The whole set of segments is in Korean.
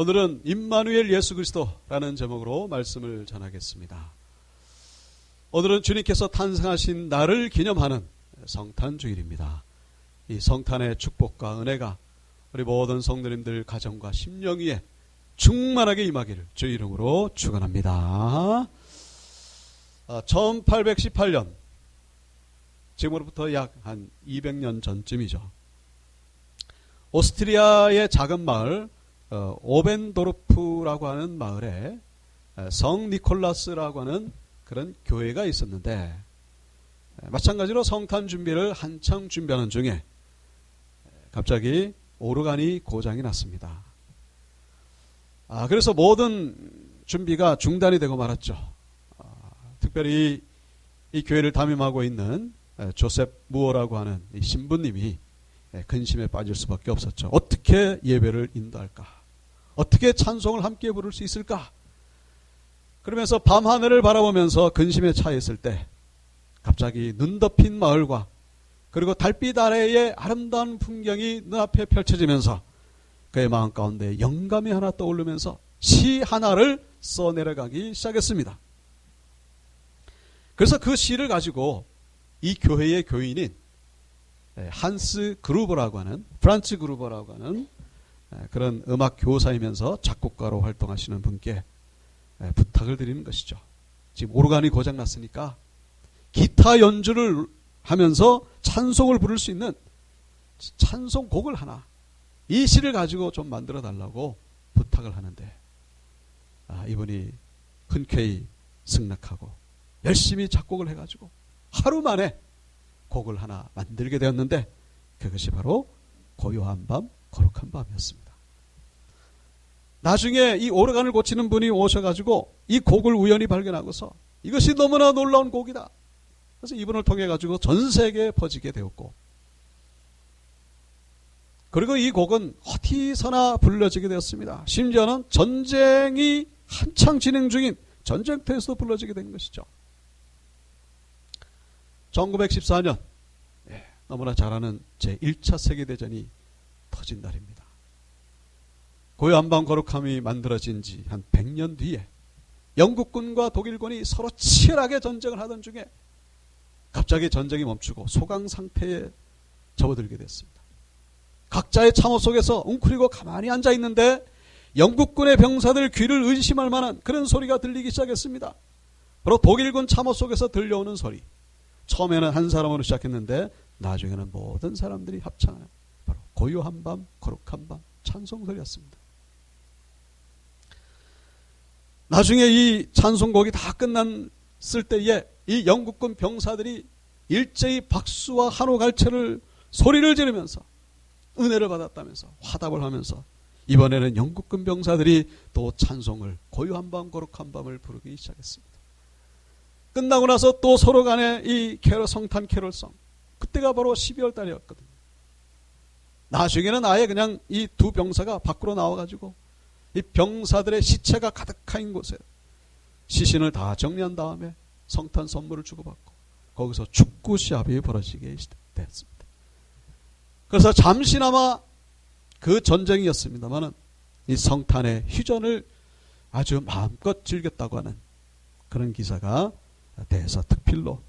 오늘은 임마누엘 예수 그리스도라는 제목으로 말씀을 전하겠습니다. 오늘은 주님께서 탄생하신 날을 기념하는 성탄 주일입니다. 이 성탄의 축복과 은혜가 우리 모든 성도님들 가정과 심령 위에 충만하게 임하기를 주 이름으로 축원합니다. 1818년 지금으로부터 약 한 200년 전쯤이죠. 오스트리아의 작은 마을 어, 오벤도르프라고 하는 마을에 성 니콜라스라고 하는 그런 교회가 있었는데 마찬가지로 성탄 준비를 한창 준비하는 중에 갑자기 오르간이 고장이 났습니다. 아, 그래서 모든 준비가 중단이 되고 말았죠. 아, 특별히 이 교회를 담임하고 있는 조셉 무어라고 하는 신부님이 근심에 빠질 수밖에 없었죠. 어떻게 예배를 인도할까? 어떻게 찬송을 함께 부를 수 있을까? 그러면서 밤하늘을 바라보면서 근심에 차있을 때 갑자기 눈 덮인 마을과 그리고 달빛 아래의 아름다운 풍경이 눈앞에 펼쳐지면서 그의 마음 가운데 영감이 하나 떠오르면서 시 하나를 써내려가기 시작했습니다. 그래서 그 시를 가지고 이 교회의 교인인 한스 그루버라고 하는 프란츠 그루버라고 하는 그런 음악 교사이면서 작곡가로 활동하시는 분께 부탁을 드리는 것이죠. 지금 오르간이 고장 났으니까 기타 연주를 하면서 찬송을 부를 수 있는 찬송곡을 하나 이 시를 가지고 좀 만들어 달라고 부탁을 하는데 아, 이분이 흔쾌히 승낙하고 열심히 작곡을 해가지고 하루 만에 곡을 하나 만들게 되었는데 그것이 바로 고요한 밤 거룩한 밤이었습니다. 나중에 이 오르간을 고치는 분이 오셔가지고 이 곡을 우연히 발견하고서 이것이 너무나 놀라운 곡이다. 그래서 이분을 통해 가지고 전 세계에 퍼지게 되었고 그리고 이 곡은 어디서나 불려지게 되었습니다. 심지어는 전쟁이 한창 진행 중인 전쟁터에서도 불러지게 된 것이죠. 1914년 예, 너무나 잘 아는 제1차 세계대전이 터진 날입니다. 고요한방 거룩함이 만들어진 지 한 100년 뒤에 영국군과 독일군이 서로 치열하게 전쟁을 하던 중에 갑자기 전쟁이 멈추고 소강 상태에 접어들게 됐습니다. 각자의 참호 속에서 웅크리고 가만히 앉아 있는데 영국군의 병사들 귀를 의심할 만한 그런 소리가 들리기 시작했습니다. 바로 독일군 참호 속에서 들려오는 소리. 처음에는 한 사람으로 시작했는데 나중에는 모든 사람들이 합창하는 고요한 밤, 거룩한 밤 찬송 소리였습니다. 나중에 이 찬송곡이 다 끝났을 때에 이 영국군 병사들이 일제히 박수와 한호갈채를 소리를 지르면서 은혜를 받았다면서 화답을 하면서 이번에는 영국군 병사들이 또 찬송을 고요한 밤 거룩한 밤을 부르기 시작했습니다. 끝나고 나서 또 서로 간에 이 캐롤 성탄 캐롤성 그때가 바로 12월 달이었거든요. 나중에는 아예 그냥 이 두 병사가 밖으로 나와가지고 이 병사들의 시체가 가득한 곳에 시신을 다 정리한 다음에 성탄 선물을 주고받고 거기서 축구 시합이 벌어지게 됐습니다. 그래서 잠시나마 그 전쟁이었습니다만은 이 성탄의 휴전을 아주 마음껏 즐겼다고 하는 그런 기사가 대서 특필로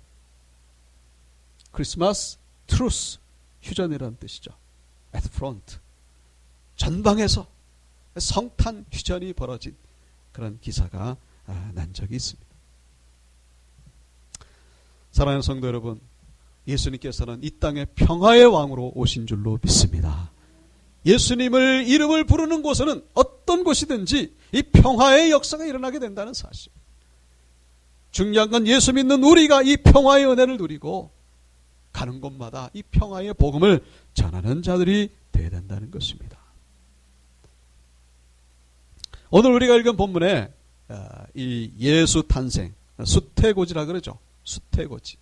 크리스마스 트루스 휴전이라는 뜻이죠. At front 전방에서 성탄 휴전이 벌어진 그런 기사가 아, 난 적이 있습니다. 사랑하는 성도 여러분, 예수님께서는 이 땅에 평화의 왕으로 오신 줄로 믿습니다. 예수님을 이름을 부르는 곳은 어떤 곳이든지 이 평화의 역사가 일어나게 된다는 사실. 중요한 건 예수 믿는 우리가 이 평화의 은혜를 누리고 가는 곳마다 이 평화의 복음을 전하는 자들이 되어야 된다는 것입니다. 오늘 우리가 읽은 본문에 어, 이 예수 탄생, 수태고지라 그러죠. 수태고지.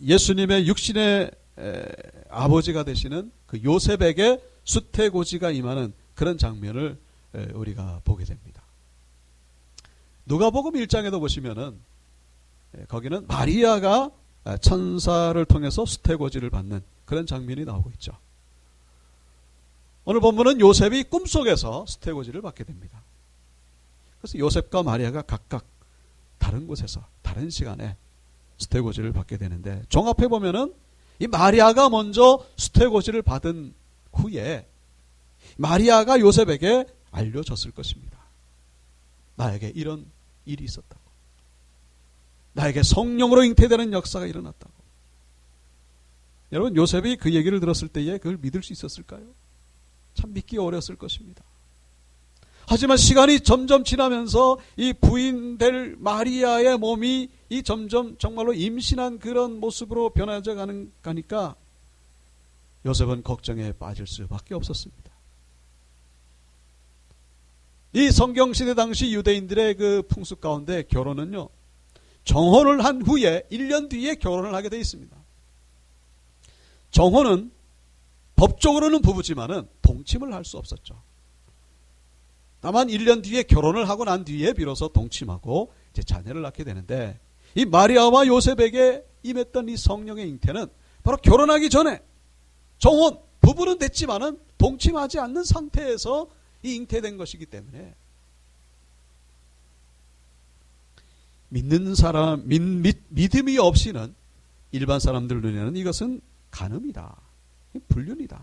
예수님의 육신의 아버지가 되시는 그 요셉에게 수태고지가 임하는 그런 장면을 우리가 보게 됩니다. 누가복음 1장에도 보시면은 거기는 마리아가 천사를 통해서 수태고지를 받는 그런 장면이 나오고 있죠. 오늘 본문은 요셉이 꿈속에서 수태고지를 받게 됩니다. 그래서 요셉과 마리아가 각각 다른 곳에서 다른 시간에 수태고지를 받게 되는데 종합해 보면은 이 마리아가 먼저 수태고지를 받은 후에 마리아가 요셉에게 알려줬을 것입니다. 나에게 이런 일이 있었다고. 나에게 성령으로 잉태되는 역사가 일어났다고. 여러분 요셉이 그 얘기를 들었을 때에 그걸 믿을 수 있었을까요? 참 믿기 어려웠을 것입니다. 하지만 시간이 점점 지나면서 이 부인 될 마리아의 몸이 이 점점 정말로 임신한 그런 모습으로 변해져 가는 가니까 요셉은 걱정에 빠질 수밖에 없었습니다. 이 성경 시대 당시 유대인들의 그 풍습 가운데 결혼은요. 정혼을 한 후에 1년 뒤에 결혼을 하게 되어 있습니다. 정혼은 법적으로는 부부지만은 동침을 할 수 없었죠. 다만 1년 뒤에 결혼을 하고 난 뒤에 비로소 동침하고 이제 자녀를 낳게 되는데 이 마리아와 요셉에게 임했던 이 성령의 잉태는 바로 결혼하기 전에 정혼 부부는 됐지만은 동침하지 않는 상태에서 이 잉태된 것이기 때문에 믿는 사람 믿, 믿, 믿음이 없이는 일반 사람들 눈에는 이것은 간음이다. 불륜이다.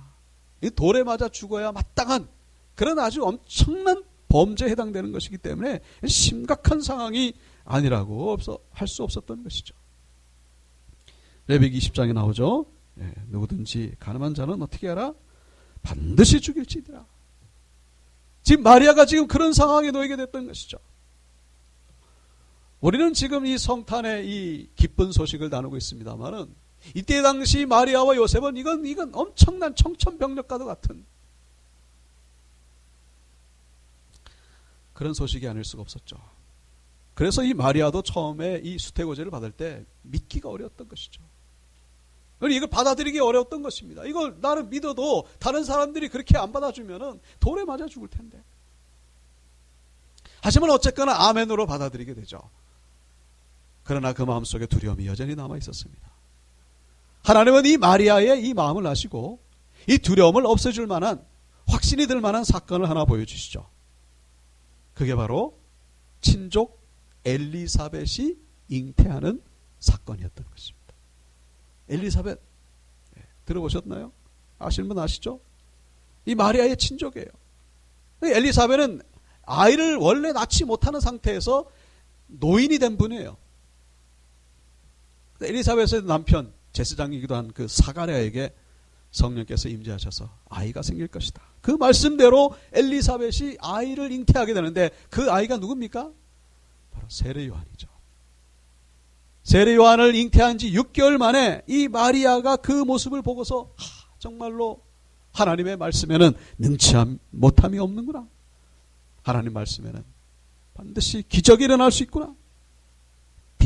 돌에 맞아 죽어야 마땅한 그런 아주 엄청난 범죄에 해당되는 것이기 때문에 심각한 상황이 아니라고 없어, 할 수 없었던 것이죠. 레빅 20장에 나오죠. 예, 누구든지 가늠한 자는 어떻게 하라? 반드시 죽일지니라. 지금 마리아가 지금 그런 상황에 놓이게 됐던 것이죠. 우리는 지금 이 성탄의 이 기쁜 소식을 나누고 있습니다만은 이때 당시 마리아와 요셉은 이건 이건 엄청난 청천벽력과도 같은 그런 소식이 아닐 수가 없었죠. 그래서 이 마리아도 처음에 이 수태고제를 받을 때 믿기가 어려웠던 것이죠. 이걸 받아들이기 어려웠던 것입니다. 이걸 나는 믿어도 다른 사람들이 그렇게 안 받아주면은 돌에 맞아 죽을 텐데. 하지만 어쨌거나 아멘으로 받아들이게 되죠. 그러나 그 마음속에 두려움이 여전히 남아 있었습니다. 하나님은 이 마리아의 이 마음을 아시고 이 두려움을 없애줄 만한 확신이 들 만한 사건을 하나 보여주시죠. 그게 바로 친족 엘리사벳이 잉태하는 사건이었던 것입니다. 엘리사벳 네, 들어보셨나요? 아시는 분 아시죠? 이 마리아의 친족이에요. 엘리사벳은 아이를 원래 낳지 못하는 상태에서 노인이 된 분이에요. 엘리사벳의 남편 제사장이기도 한 그 사가랴에게 성령께서 임재하셔서 아이가 생길 것이다. 그 말씀대로 엘리사벳이 아이를 잉태하게 되는데 그 아이가 누굽니까? 바로 세례 요한이죠. 세례 요한을 잉태한 지 6개월 만에 이 마리아가 그 모습을 보고서 하, 정말로 하나님의 말씀에는 능치함 못함이 없는구나. 하나님 말씀에는 반드시 기적이 일어날 수 있구나.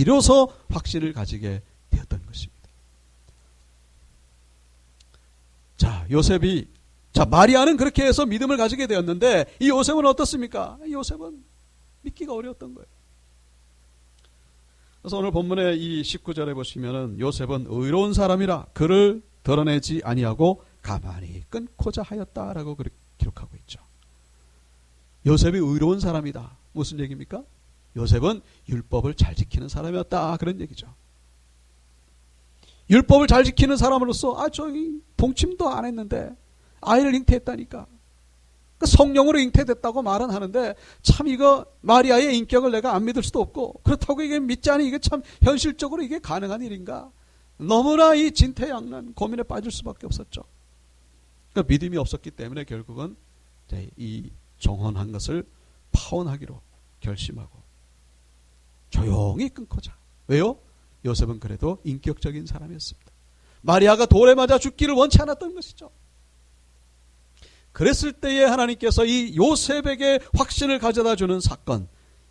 비로소 확신을 가지게 되었던 것입니다. 자, 요셉이 자, 마리아는 그렇게 해서 믿음을 가지게 되었는데 이 요셉은 어떻습니까? 요셉은 믿기가 어려웠던 거예요. 그래서 오늘 본문의 이 19절에 보시면은 요셉은 의로운 사람이라 그를 드러내지 아니하고 가만히 끊고자 하였다라고 기록하고 있죠. 요셉이 의로운 사람이다. 무슨 얘기입니까? 요셉은 율법을 잘 지키는 사람이었다. 그런 얘기죠. 율법을 잘 지키는 사람으로서 아 저기 동침도 안 했는데 아이를 잉태했다니까. 그 성령으로 잉태됐다고 말은 하는데 참 이거 마리아의 인격을 내가 안 믿을 수도 없고 그렇다고 이게 믿지 않으 이게 참 현실적으로 이게 가능한 일인가? 너무나 이 진퇴양난 고민에 빠질 수밖에 없었죠. 그 믿음이 없었기 때문에 결국은 이 정헌한 것을 파혼하기로 결심하고 조용히 끊고자. 왜요? 요셉은 그래도 인격적인 사람이었습니다. 마리아가 돌에 맞아 죽기를 원치 않았던 것이죠. 그랬을 때에 하나님께서 이 요셉에게 확신을 가져다 주는 사건,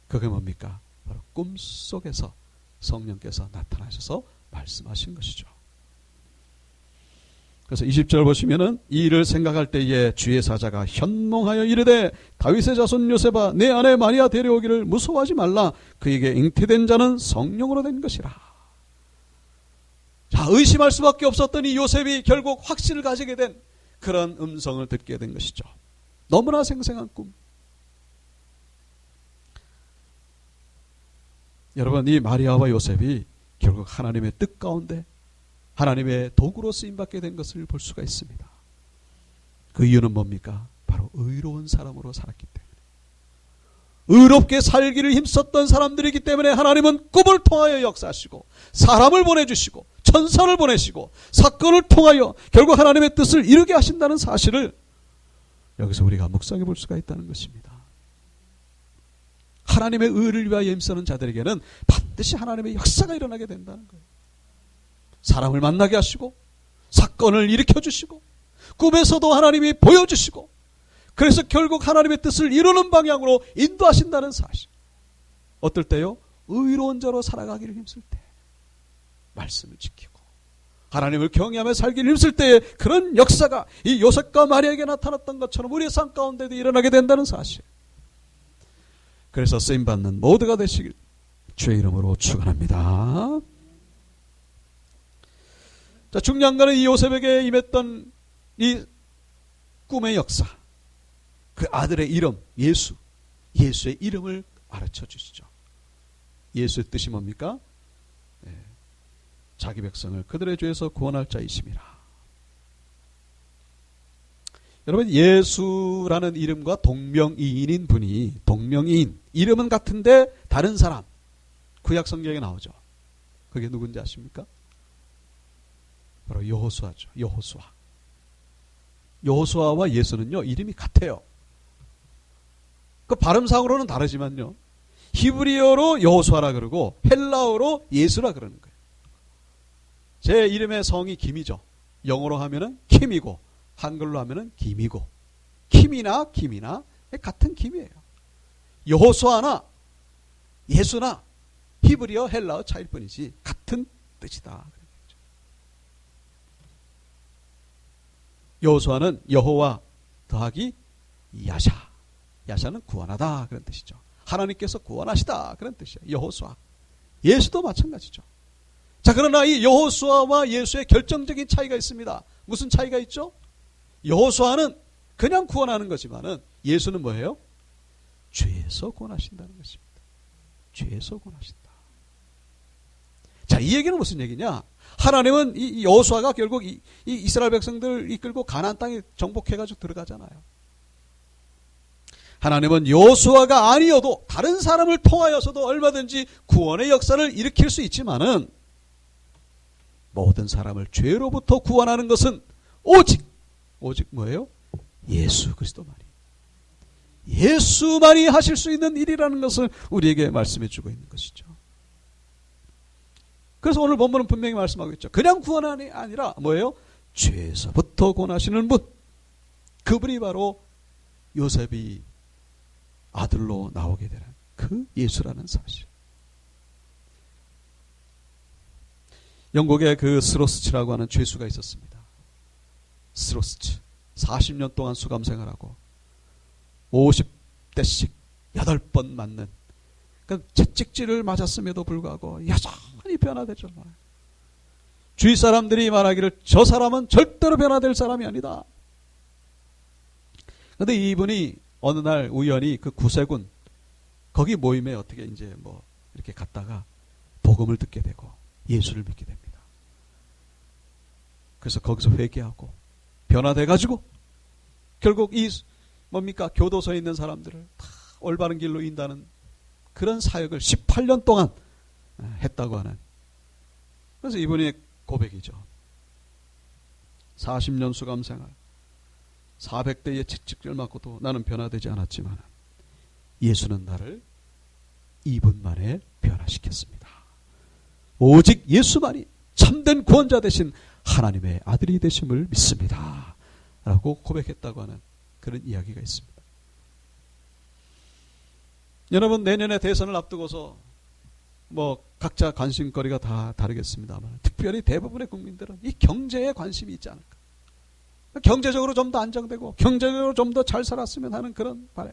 그게 뭡니까? 바로 꿈 속에서 성령께서 나타나셔서 말씀하신 것이죠. 그래서 20절 보시면은 이 일을 생각할 때에 주의 사자가 현몽하여 이르되 다윗의 자손 요셉아 내 아내 마리아 데려오기를 무서워하지 말라 그에게 잉태된 자는 성령으로 된 것이라. 자 의심할 수밖에 없었던 이 요셉이 결국 확신을 가지게 된 그런 음성을 듣게 된 것이죠. 너무나 생생한 꿈. 여러분, 이 마리아와 요셉이 결국 하나님의 뜻 가운데 하나님의 도구로 쓰임받게 된 것을 볼 수가 있습니다. 그 이유는 뭡니까? 바로 의로운 사람으로 살았기 때문에. 의롭게 살기를 힘썼던 사람들이기 때문에 하나님은 꿈을 통하여 역사하시고 사람을 보내주시고 천사를 보내시고 사건을 통하여 결국 하나님의 뜻을 이루게 하신다는 사실을 여기서 우리가 묵상해 볼 수가 있다는 것입니다. 하나님의 의를 위하여 힘쓰는 자들에게는 반드시 하나님의 역사가 일어나게 된다는 거예요. 사람을 만나게 하시고 사건을 일으켜 주시고 꿈에서도 하나님이 보여주시고 그래서 결국 하나님의 뜻을 이루는 방향으로 인도하신다는 사실. 어떨 때요? 의로운 자로 살아가기를 힘쓸 때. 말씀을 지키고 하나님을 경외하며 살기를 힘쓸 때에 그런 역사가 이 요셉과 마리아에게 나타났던 것처럼 우리의 삶 가운데도 일어나게 된다는 사실. 그래서 쓰임 받는 모두가 되시길 주의 이름으로 축원합니다. 자, 중요한 것은 이 요셉에게 임했던 이 꿈의 역사. 그 아들의 이름, 예수. 예수의 이름을 가르쳐 주시죠. 예수의 뜻이 뭡니까? 네. 자기 백성을 그들의 죄에서 구원할 자이심이라. 여러분 예수라는 이름과 동명이인인 분이 동명이인 이름은 같은데 다른 사람 구약 성경에 나오죠. 그게 누군지 아십니까? 바로 여호수아죠. 여호수아. 여호수아와 예수는요 이름이 같아요. 그 발음상으로는 다르지만요. 히브리어로 여호수아라 그러고 헬라어로 예수라 그러는 거예요. 제 이름의 성이 김이죠. 영어로 하면은 킴이고 한글로 하면은 김이고 김이나 김이나 같은 김이에요. 여호수아나 예수나 히브리어 헬라어 차일 뿐이지 같은 뜻이다. 여호수아는 여호와 더하기 야샤. 야샤는 구원하다 그런 뜻이죠. 하나님께서 구원하시다 그런 뜻이에요. 여호수아. 예수도 마찬가지죠. 자, 그러나 이 여호수아와 예수의 결정적인 차이가 있습니다. 무슨 차이가 있죠? 여호수아는 그냥 구원하는 거지만은 예수는 뭐예요? 죄에서 구원하신다는 것입니다. 죄에서 구원하신다. 자, 이 얘기는 무슨 얘기냐? 하나님은 이 여호수아가 결국 이, 이 이스라엘 백성들 이끌고 가나안 땅에 정복해가지고 들어가잖아요. 하나님은 여호수아가 아니어도 다른 사람을 통하여서도 얼마든지 구원의 역사를 일으킬 수 있지만은 모든 사람을 죄로부터 구원하는 것은 오직 오직 뭐예요? 예수 그리스도만이. 예수만이 하실 수 있는 일이라는 것을 우리에게 말씀해 주고 있는 것이죠. 그래서 오늘 본문은 분명히 말씀하고 있죠. 그냥 구원이 아니라 뭐예요? 죄에서부터 구원하시는 분. 그분이 바로 요셉이 아들로 나오게 되는 그 예수라는 사실. 영국에 그 스로스치라고 하는 죄수가 있었습니다. 스로스치. 40년 동안 수감 생활하고 50대씩 8번 맞는 그 채찍질을 맞았음에도 불구하고 여전히 변화되죠. 주위 사람들이 말하기를 저 사람은 절대로 변화될 사람이 아니다. 근데 이분이 어느 날 우연히 그 구세군 거기 모임에 어떻게 이제 뭐 이렇게 갔다가 복음을 듣게 되고 예수를 믿게 됩니다. 그래서 거기서 회개하고 변화돼 가지고 결국 이 뭡니까 교도소에 있는 사람들을 다 올바른 길로 인다는 그런 사역을 18년 동안 했다고 하는 그래서 이분의 고백이죠. 40년 수감 생활 400대의 채찍질 맞고도 나는 변화되지 않았지만 예수는 나를 2분 만에 변화시켰습니다. 오직 예수만이 참된 구원자 되신 하나님의 아들이 되심을 믿습니다. 라고 고백했다고 하는 그런 이야기가 있습니다. 여러분 내년에 대선을 앞두고서 뭐 각자 관심거리가 다 다르겠습니다만 특별히 대부분의 국민들은 이 경제에 관심이 있지 않을까. 경제적으로 좀 더 안정되고 경제적으로 좀 더 잘 살았으면 하는 그런 바람.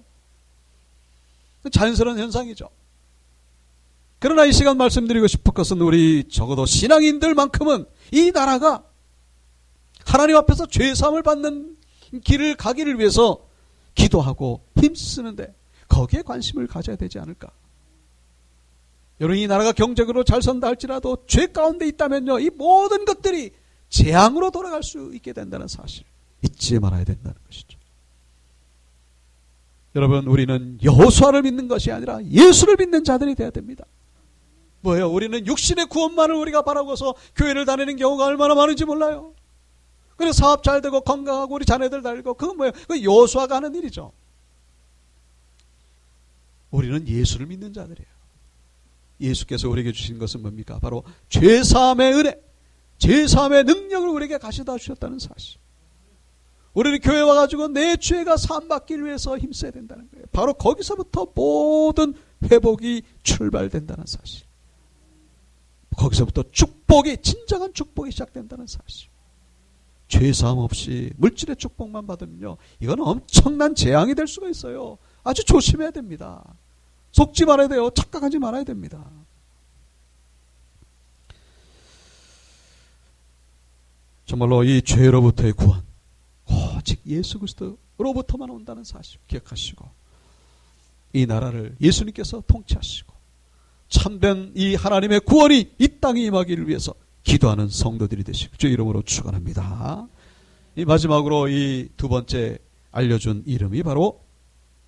자연스러운 현상이죠. 그러나 이 시간 말씀드리고 싶을 것은 우리 적어도 신앙인들만큼은 이 나라가 하나님 앞에서 죄사함을 받는 길을 가기를 위해서 기도하고 힘쓰는데 거기에 관심을 가져야 되지 않을까? 여러분 이 나라가 경제적으로 잘 선다 할지라도 죄 가운데 있다면요. 이 모든 것들이 재앙으로 돌아갈 수 있게 된다는 사실 잊지 말아야 된다는 것이죠. 여러분 우리는 여호수아를 믿는 것이 아니라 예수를 믿는 자들이 되어야 됩니다. 뭐예요? 우리는 육신의 구원만을 우리가 바라고서 교회를 다니는 경우가 얼마나 많은지 몰라요. 그래서 사업 잘 되고 건강하고 우리 자녀들 달고 그건 뭐예요? 그 여호수아가 하는 일이죠. 우리는 예수를 믿는 자들이에요. 예수께서 우리에게 주신 것은 뭡니까? 바로 죄사함의 은혜, 죄사함의 능력을 우리에게 가져다 주셨다는 사실. 우리는 교회 와가지고 내 죄가 사함받기 위해서 힘써야 된다는 거예요. 바로 거기서부터 모든 회복이 출발된다는 사실. 거기서부터 축복이, 진정한 축복이 시작된다는 사실. 죄사함 없이 물질의 축복만 받으면요. 이건 엄청난 재앙이 될 수가 있어요. 아주 조심해야 됩니다. 속지 말아야 돼요. 착각하지 말아야 됩니다. 정말로 이 죄로부터의 구원, 오직 예수 그리스도로부터만 온다는 사실 기억하시고 이 나라를 예수님께서 통치하시고 참된 이 하나님의 구원이 이 땅에 임하기를 위해서 기도하는 성도들이 되시고 주 이름으로 축원합니다. 이 마지막으로 이 두 번째 알려준 이름이 바로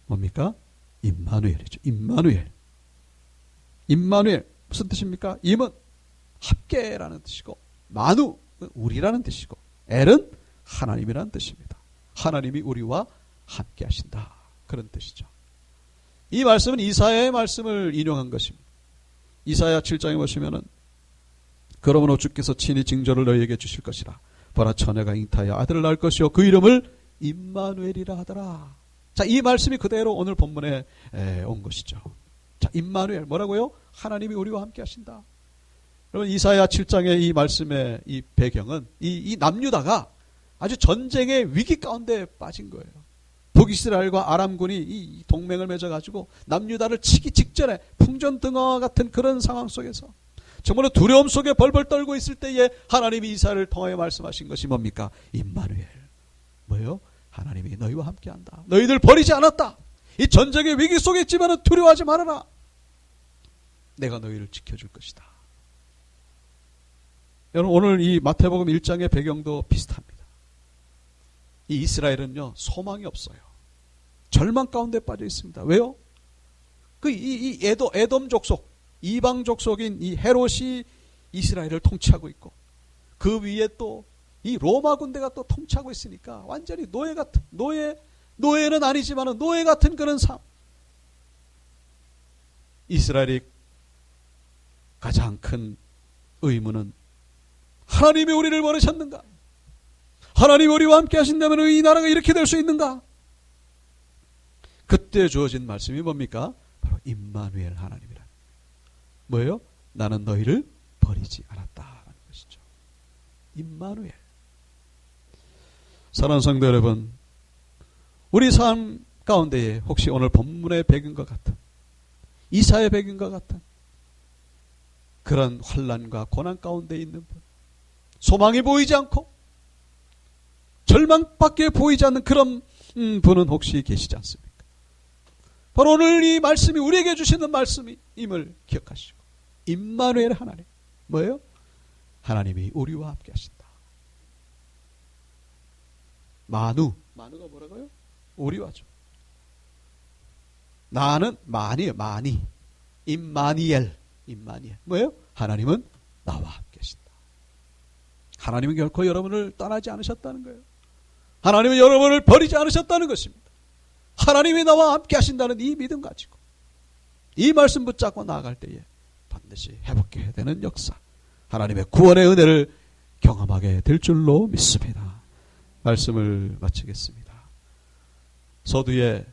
뭡니까? 임마누엘이죠. 임마누엘. 임마누엘 무슨 뜻입니까? 임은 함께라는 뜻이고 마누 우리라는 뜻이고 엘은 하나님이라는 뜻입니다. 하나님이 우리와 함께 하신다. 그런 뜻이죠. 이 말씀은 이사야의 말씀을 인용한 것입니다. 이사야 7장에 보시면은 그러므로 주께서 친히 징조를 너희에게 주실 것이라. 보라 처녀가 잉타하여 아들을 낳을 것이요 그 이름을 임마누엘이라 하더라. 자, 이 말씀이 그대로 오늘 본문에 온 것이죠. 자, 임마누엘 뭐라고요? 하나님이 우리와 함께 하신다. 여러분 이사야 7장의 이 말씀의 이 배경은 이, 이 남유다가 아주 전쟁의 위기 가운데 빠진 거예요. 북이스라엘과 아람군이 이 동맹을 맺어가지고 남유다를 치기 직전에 풍전등화와 같은 그런 상황 속에서 정말로 두려움 속에 벌벌 떨고 있을 때에 하나님이 이사를 통하여 말씀하신 것이 뭡니까? 임마누엘. 뭐예요? 하나님이 너희와 함께한다. 너희들 버리지 않았다. 이 전쟁의 위기 속에 있지만 두려워하지 말아라. 내가 너희를 지켜줄 것이다. 여러분 오늘 이 마태복음 1장의 배경도 비슷합니다. 이 이스라엘은요 소망이 없어요. 절망 가운데 빠져 있습니다. 왜요? 그이 이 에도 에돔 족속 이방 족속인 이 헤롯이 이스라엘을 통치하고 있고 그 위에 또 이 로마 군대가 또 통치하고 있으니까 완전히 노예 같은 노예 노예는 아니지만 노예 같은 그런 삶. 이스라엘이 가장 큰 의문은 하나님이 우리를 버리셨는가? 하나님이 우리와 함께 하신다면 이 나라가 이렇게 될 수 있는가? 그때 주어진 말씀이 뭡니까? 바로 임마누엘 하나님이라. 뭐예요? 나는 너희를 버리지 않았다. 것이죠. 임마누엘. 사랑하는 성도 여러분, 우리 삶 가운데에 혹시 오늘 본문의 배경과 같은 이사의 배경과 같은 그런 환란과 고난 가운데 있는 분, 소망이 보이지 않고 절망밖에 보이지 않는 그런 음, 분은 혹시 계시지 않습니까? 바로 오늘 이 말씀이 우리에게 주시는 말씀임을 기억하시고 임마누엘 하나님 뭐예요? 하나님이 우리와 함께 하신다. 마누. 마누가 뭐라고요? 우리와죠. 나는 많이에요. 많이. 임마니엘. 임마니엘. 뭐예요? 하나님은 나와 함께 하신다. 하나님은 결코 여러분을 떠나지 않으셨다는 거예요. 하나님은 여러분을 버리지 않으셨다는 것입니다. 하나님이 나와 함께 하신다는 이 믿음 가지고 이 말씀 붙잡고 나아갈 때에 반드시 회복해야 되는 역사. 하나님의 구원의 은혜를 경험하게 될 줄로 믿습니다. 말씀을 마치겠습니다. 서두에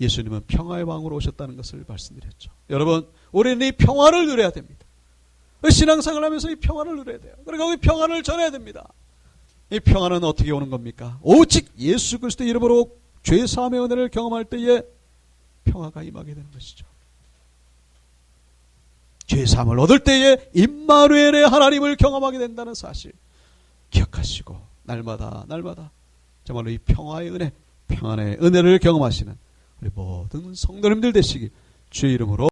예수님은 평화의 왕으로 오셨다는 것을 말씀드렸죠. 여러분, 우리는 이 평화를 누려야 됩니다. 신앙생활 하면서 이 평화를 누려야 돼요. 그러니까 이 평화를 전해야 됩니다. 이 평화는 어떻게 오는 겁니까? 오직 예수 그리스도 이름으로 죄 사함의 은혜를 경험할 때에 평화가 임하게 되는 것이죠. 죄 사함을 얻을 때에 임마누엘의 하나님을 경험하게 된다는 사실 기억하시고 날마다 날마다. 정말로 이 평화의 은혜, 평안의 은혜를 경험하시는 우리 모든 성도님들 되시기 주의 이름으로